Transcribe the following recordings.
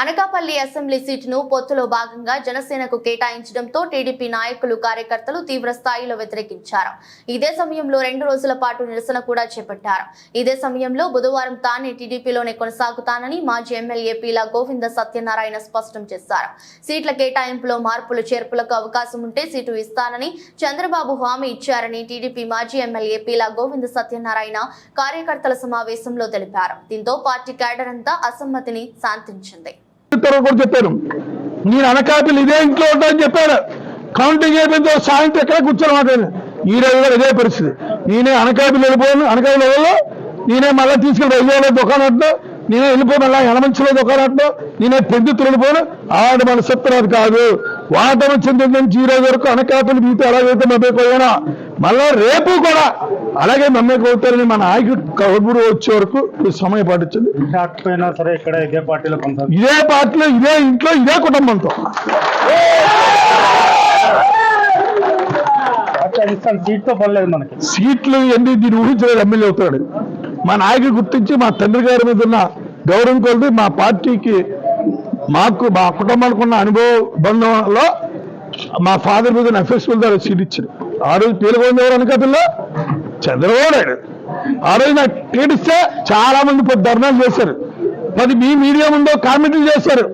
Anakapalli assembly సీటును పొత్తులో భాగంగా జనసేనకు కేటాయించడంతో టీడీపీ నాయకులు కార్యకర్తలు తీవ్ర స్థాయిలో వ్యతిరేకించారు. ఇదే సమయంలో రెండు రోజుల పాటు నిరసన కూడా చేపట్టారు. ఇదే సమయంలో బుధవారం తానే టీడీపీలోనే కొనసాగుతానని మాజీ ఎమ్మెల్యే పీలా గోవింద సత్యనారాయణ స్పష్టం చేశారు. సీట్ల కేటాయింపులో మార్పులు చేర్పులకు అవకాశం ఉంటే సీటు ఇస్తానని చంద్రబాబు హామీ ఇచ్చారని టీడీపీ మాజీ ఎమ్మెల్యే పీలా గోవింద సత్యనారాయణ కార్యకర్తల సమావేశంలో తెలిపారు. దీంతో పార్టీ క్యాడర్ అంతా అసమ్మతిని శాంతించారు. ఇద్దరు కూడా చెప్పాను నేను అనకాపల్లి ఇదే ఇంట్లో ఉంటానని చెప్పాడు కౌంటింగ్ అయిపోయిన సాయంత్రం ఎక్కడ కూర్చొని మాట్లాడాను ఈ రోజు కూడా ఇదే పరిస్థితి. నేనే అనకాపల్లి వెళ్ళిపోయాను. అనకాపల్లి వెళ్ళలో నేనే మళ్ళీ తీసుకెళ్ళి వైజాగ్లో దుకాణంలో నేనే వెళ్ళిపోయి మళ్ళీ యనమంచిలో దుకాణంలో నేనే పెద్దిత్తులు వెళ్ళిపోయాను ఆడ మన సత్యరాదు కాదు. వాటమి చెందిన నుంచి ఈ రోజు వరకు అనకాపల్లి మీతో ఎలాగైతే మమ్మీపోయానో మళ్ళా రేపు కూడా అలాగే మమ్మీకి అవుతారని మన నాయకుడు కబురు వచ్చే వరకు సమయం పాటించింది కాకపోయినా సరే ఇక్కడ ఇదే పార్టీలో ఇదే పార్టీలో ఇదే ఇంట్లో ఇదే కుటుంబంతో. సీట్తో మనకి. సీట్లు ఎన్ని దీన్ని ఊహించలేదు ఎమ్మెల్యే అవుతాడు. మా నాయకుడు గుర్తించి మా తండ్రి గారి మీద ఉన్న గౌరవం కొలిది మా పార్టీకి మాకు మా కుటుంబానికి ఉన్న అనుభవ బంధంలో మా ఫాదర్ మీద ఎఫ్ఎస్ఎల్ ద్వారా సీట్ ఇచ్చారు. ఆ రోజు పేలుగొంది ఎవరు అనకాపల్లిలో చంద్రబాబు నాయుడు. ఆ రోజు నాకు పీడిస్తే చాలా మంది పొద్దు ధర్నాలు చేశారు. పది మీ మీడియా ఉందో కామెంట్లు చేశారు.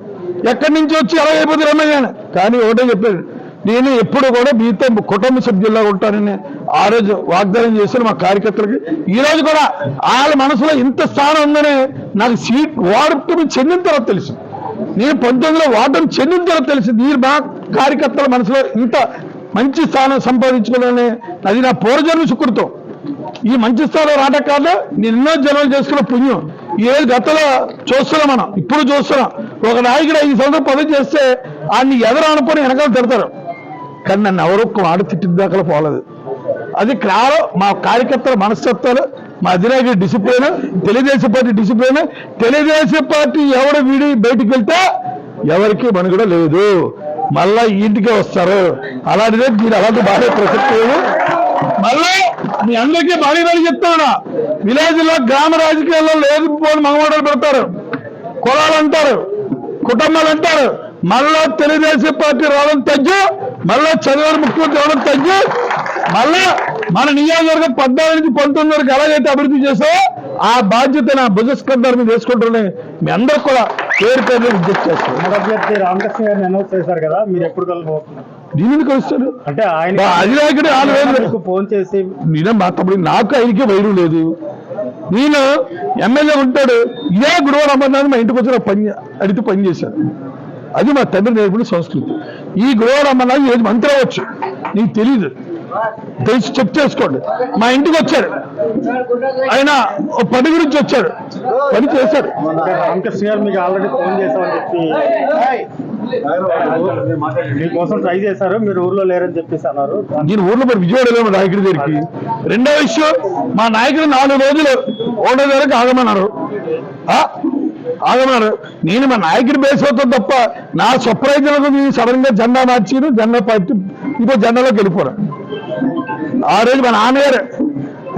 ఎక్కడి నుంచి వచ్చి ఎలా అయిపోతుంది రమ్మయ్యాను కానీ ఒకటే చెప్పాడు నేను ఎప్పుడు కూడా మీతో కుటుంబ సభ్యుల్లో ఉంటానని ఆ రోజు వాగ్దానం చేశారు మా కార్యకర్తలకి. ఈ రోజు కూడా వాళ్ళ మనసులో ఇంత స్థానం ఉందని నాకు సీట్ వాడుకు చెందిన తర్వాత తెలుసు. నేను పంతొమ్మిదిలో వాటం చెందిన తర్వాత తెలిసింది మీరు మా కార్యకర్తల మనసులో ఇంత మంచి స్థానం సంపాదించుకోవాలని అది నా పూర్వజన్మ సుకృతం. ఈ మంచి స్థానం రావడం కాదు నేను ఎన్నో జన్మలు చేసుకున్న పుణ్యం. ఏ గతలో చూస్తున్నాం మనం ఇప్పుడు చూస్తున్నాం. ఒక నాయకుడు ఐదు సంవత్సరం పదవి చేస్తే ఆయన్ని ఎదరు అనుకుని వెనకాల తిడతారు. కానీ నన్ను ఎవరో ఒక్క మాట తిట్టిన దాకా పోలేదు. అది కాలం మా కార్యకర్తల మనస్తత్వాలు మా అధినాయకు discipline Telugu Desam party discipline Telugu Desam party ఎవడు వీడి బయటికి వెళ్తే ఎవరికి మనుగడ లేదు. మళ్ళా ఇంటికే వస్తారు. అలాంటిదే మీరు అలాంటి బాగా ప్రసక్తి లేదు. మళ్ళీ మీ అందరికీ భారీ భారీ చెప్తాను విలేజ్లో గ్రామ రాజకీయాల్లో లేదు పోని మగవాడలు పెడతారు. కులాలు అంటారు. కుటుంబాలు అంటారు. మళ్ళా తెలుగుదేశం పార్టీ రావడం తగ్గి మళ్ళా చదివారు ముఖ్యమంత్రి రావడం తగ్గి మళ్ళా మన నియోజకవర్గం పద్నాలుగు నుంచి పంతొమ్మిది వరకు ఎలాగైతే అభివృద్ధి చేసావో ఆ బాధ్యత నా భుజస్కంధాల మీద వేసుకుంటున్నాను మీ అందరూ కూడా పేరు పేరు విజ్ఞప్తి చేస్తారు అభ్యర్థి రామకృష్ణ గారిని అనౌన్స్ చేశారు కదా మీరు ఎప్పుడు కలవబోతున్నారు దీనికి వస్తారు అంటే ఆయన అధినాయకుడు ఆరు ఫోన్ చేసి నేనే మా తమ్ముడు నాకు ఆయనకి వైరు లేదు. నేను ఎమ్మెల్యే ఉంటాడు ఇదే గురువారం అమర్నాథ్ మా ఇంటికి వచ్చిన పని అడిగితే పని చేశాను అది మా తండ్రి నేర్పిన సంస్కృతి. ఈ గురువారం అమర్నాథ్ ఏది మంత్రి అవ్వచ్చు. నీకు తెలియదు తెలిసి చెక్ చేసుకోండి. మా ఇంటికి వచ్చాడు. ఆయన పని గురించి వచ్చాడు. పని చేశాడు. మీకు ఆల్రెడీ ఫోన్ చేశామని చెప్పి మీకోసం ట్రై చేశారు మీరు ఊర్లో లేరని చెప్పేసి అన్నారు. నేను ఊర్లో మరి విజయవాడ నాయకుడి దగ్గరికి. రెండో విషయం మా నాయకుడు నాలుగు రోజులు ఒకటో దగ్గరకు ఆగమన్నారు? ఆగమన్నారు. నేను మా నాయకుడి బేస్ అవుతాను తప్ప నా స్వప్రయోజనకు నేను సడన్గా జెండా మార్చిను జెండా పార్టీ ఇంకో జెండాలోకి వెళ్ళిపోరా. ఆ రోజు మా నాన్నగారు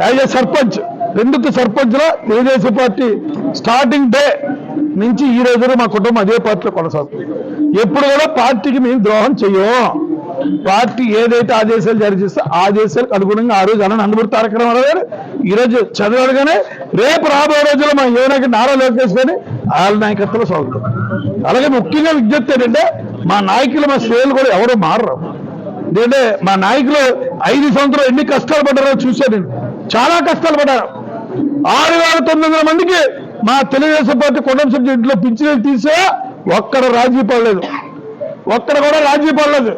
యాజ్ ఏ సర్పంచ్ రెండుతో సర్పంచ్లో తెలుగుదేశం పార్టీ స్టార్టింగ్ డే నుంచి ఈ రోజు మా కుటుంబం అదే పార్టీలో కొనసాగుతుంది. ఎప్పుడు కూడా పార్టీకి మేము ద్రోహం చెయ్యం పార్టీ ఏదైతే ఆదేశాలు జారీ చేస్తే ఆదేశాలకు అనుగుణంగా ఆ రోజు అన్న నందమూరి తారక రామారావు గారు ఈ రోజు రేపు రాబోయే రోజుల్లో మా యువనకి నారా లోకేష్ గాని వాళ్ళ నాయకత్వంలో సాగుతాం. అలాగే ముఖ్యంగా విజ్ఞప్తి ఏంటంటే మా నాయకులు మా శ్రేయులు కూడా ఎవరు మారరు. ఏంటంటే మా నాయకులు ఐదు సంవత్సరాలు ఎన్ని కష్టాలు పడ్డారో చూశాను నేను. చాలా కష్టాలు పడ్డారు. ఆరు వేల తొమ్మిది వందల మందికి మా తెలుగుదేశం పార్టీ కుటుంబ సభ్యులు ఇంట్లో పింఛన్ తీసే ఒక్కడ రాజీ పడలేదు ఒక్కడ కూడా రాజీ పడలేదు